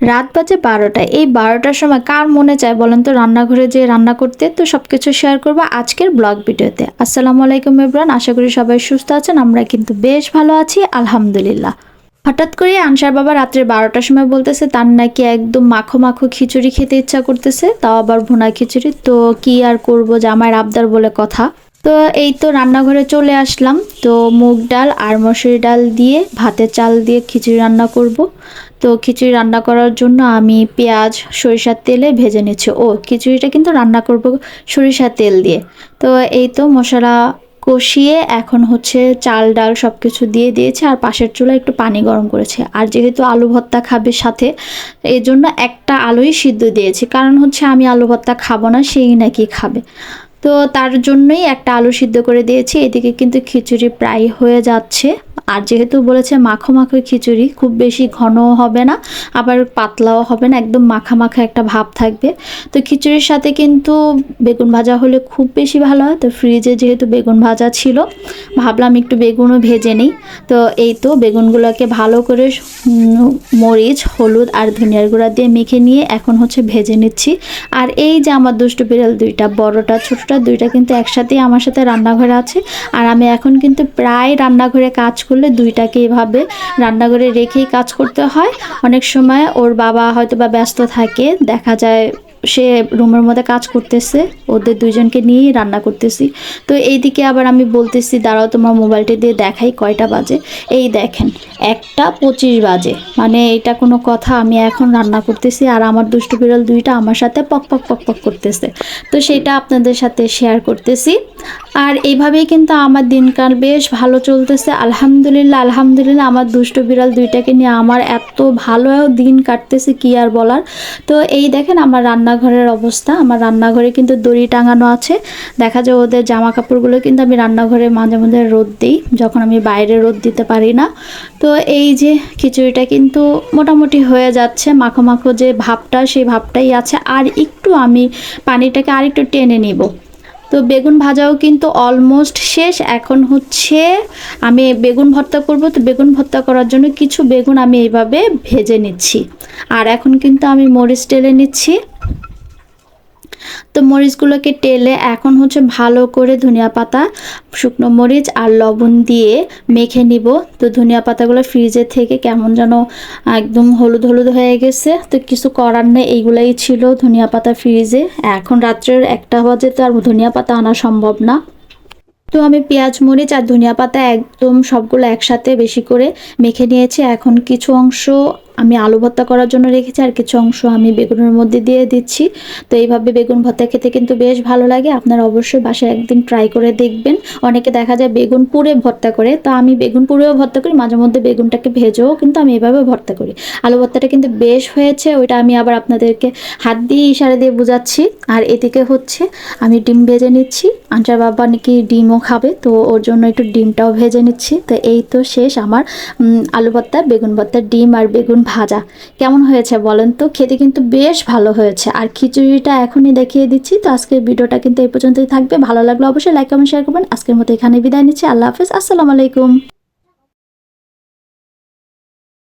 রাত বাজে বারোটা এই বারোটার সময় কার মনে চায় বলেন তো? রান্নাঘরে যে রান্না করতে, তো সব কিছু শেয়ার করব আজকের ব্লগ ভিডিওতে। আসসালামু আলাইকুম ইবরান আশা করি সবাই সুস্থ আছেন, আমরা কিন্তু বেশ ভালো আছি, আলহামদুলিল্লাহ। হঠাৎ করে আনসার বাবা রাত্রে বারোটার সময় বলতেছে, তার নাকি একদম মাখো মাখো খিচুড়ি খেতে ইচ্ছা করতেছে, তাও আবার ভুনা খিচুড়ি, তো কি আর করব জামাইয়ের আবদার বলে কথা। তো এই তো রান্নাঘরে চলে আসলাম। তো মুগ ডাল আর মসুরি ডাল দিয়ে, ভাতের চাল দিয়ে খিচুড়ি রান্না করব। তো খিচুড়ি রান্না করার জন্য আমি পেঁয়াজ, সরিষার তেলে ভেজে নিচ্ছি। ও, খিচুড়িটা কিন্তু রান্না করব সরিষার তেল দিয়ে। তো এই তো মশলা কষিয়ে এখন হচ্ছে চাল, ডাল সব কিছু দিয়ে দিয়েছে আর পাশের চুলা একটু পানি গরম করেছে। আর যেহেতু আলু ভর্তা খাবে সাথে এই জন্য একটা আলুই সিদ্ধ দিয়েছি। কারণ হচ্ছে আমি আলু ভর্তা খাব না, সেই নাকি খাবে। তো তার জন্যই একটা আলু সিদ্ধ করে দিয়েছি। এদিকে কিন্তু খিচুড়ি প্রায় হয়ে যাচ্ছে। আর যেহেতু বলেছে মাখো মাখো খিচুড়ি, খুব বেশি ঘনও হবে না, আবার পাতলাও হবে না, একদম মাখা মাখা একটা ভাব থাকবে। তো খিচুড়ির সাথে কিন্তু বেগুন ভাজা হলে খুব বেশি ভালো হয়। তো ফ্রিজে যেহেতু বেগুন ভাজা ছিল, ভাবলাম একটু বেগুনও ভেজে নিই। তো এই তো বেগুনগুলোকে ভালো করে মরিচ, হলুদ আর ধনিয়ার গুঁড়া দিয়ে মেখে নিয়ে এখন হচ্ছে ভেজে নিচ্ছি। আর এই যে আমার দুষ্টু বিড়াল দুইটা, বড়টা, ছোটটা, দুইটা কিন্তু একসাথেই আমার সাথে রান্নাঘরে আছে। আর আমি এখন কিন্তু প্রায় রান্নাঘরে কাজ করলে দুইটাকে এভাবে রান্নাঘরে রেখেই কাজ করতে হয়। অনেক সময় ওর বাবা হয়তো বা ব্যস্ত থাকে, দেখা যায় সে রুমের মধ্যে কাজ করতেছে, ওদের দুইজনকে নিয়েই রান্না করতেছি। তো এইদিকে আবার আমি বলতেছি, দাঁড়াও তোমার মোবাইলটা দিয়ে দেখাই, কয়টা বাজে? এই দেখেন, একটা পঁচিশ বাজে। মানে এটা কোনো কথা, আমি এখন রান্না করতেছি আর আমার দুষ্টু বিড়াল দুইটা আমার সাথে পক পক পক পক করতেছে। তো সেটা আপনাদের সাথে শেয়ার করতেছি। আর এইভাবেই কিন্তু আমার দিনকাল বেশ ভালো চলতেছে। আলহামদুলিল্লাহ আলহামদুলিল্লাহ আমার দুষ্টু বিড়াল দুইটাকে নিয়ে আমার এত ভালো দিন কাটতেছে কি আর বলার। তো এই দেখেন আমার রান্নাঘরের অবস্থা। আমার রান্নাঘরে কিন্তু দড়ি টাঙানো আছে। দেখা যায় ওদের জামা কাপড়গুলো কিন্তু আমি রান্নাঘরে মাঝে মাঝে রোদ দিই, যখন আমি বাইরে রোদ দিতে পারি না। তো এই যে খিচুড়িটা কিন্তু মোটামুটি হয়ে যাচ্ছে। মাখো মাখো যে ভাবটা, সেই ভাবটাই আছে। আর একটু আমি পানিটাকে আর একটু টেনে নিব। তো বেগুন ভাজাও কিন্তু অলমোস্ট শেষ। এখন হচ্ছে আমি বেগুন ভর্তা করব। তো বেগুন ভর্তা করার জন্য কিছু বেগুন আমি এইভাবে ভেজে নিচ্ছি। আর এখন কিন্তু আমি মরিচ টেলে নিচ্ছি। তো মরিচগুলোকে টেলে এখন হচ্ছে ভালো করে ধনিয়া পাতা, শুকনো মরিচ আর লবণ দিয়ে মেখে নিব। তো ধনিয়া পাতাগুলো ফ্রিজে থেকে কেমন যেন একদম হলুদ হলুদ হয়ে গেছে। তো কিছু করার নেই, এইগুলাই ছিল ধনিয়া পাতা ফ্রিজে। এখন রাত্রের একটা বাজে তো আর ধনিয়া পাতা আনা সম্ভব না। তো আমি পেঁয়াজ, মরিচ আর ধনিয়া পাতা একদম সবগুলো একসাথে বেশি করে মেখে নিয়েছি। এখন কিছু অংশ আমি আলু ভর্তা করার জন্য রেখেছি, আর কিছু অংশ আমি বেগুনের মধ্যে দিয়ে দিচ্ছি। তো এইভাবে বেগুন ভর্তা খেতে কিন্তু বেশ ভালো লাগে, আপনারা অবশ্যই বাসায় একদিন ট্রাই করে দেখবেন। অনেকে দেখা যায় বেগুন পুড়ে ভর্তা করে, তো আমি বেগুন পুড়েও ভর্তা করি, মাঝে মধ্যে বেগুনটাকে ভেজেও কিন্তু আমি এভাবে ভর্তা করি। আলু ভর্তাটা কিন্তু বেশ হয়েছে, ওইটা আমি আবার আপনাদেরকে হাত দিয়ে ইশারা দিয়ে বোঝাচ্ছি। আর এদিকে হচ্ছে, আমি ডিম ভেজে নিচ্ছি। আনসার বাবা নাকি ডিমও খাবে, তো ওর জন্য একটু ডিমটাও ভেজে নিচ্ছি। তো এই তো শেষ আমার আলু ভর্তা, বেগুন ভর্তা, ডিম আর বেগুন ভাজা। কেমন হয়েছে বলেন তো? খেতে কিন্তু বেশ ভালো হয়েছে। আর খিচুড়িটা এখনই দেখিয়ে দিচ্ছি। তো আজকের ভিডিওটা কিন্তু এই পর্যন্তই থাকবে। ভালো লাগলে অবশ্যই লাইক কমেন্ট শেয়ার করবেন। আজকের মতো এখানে বিদায় নিচ্ছি। আল্লাহ হাফিজ। আসসালামু আলাইকুম।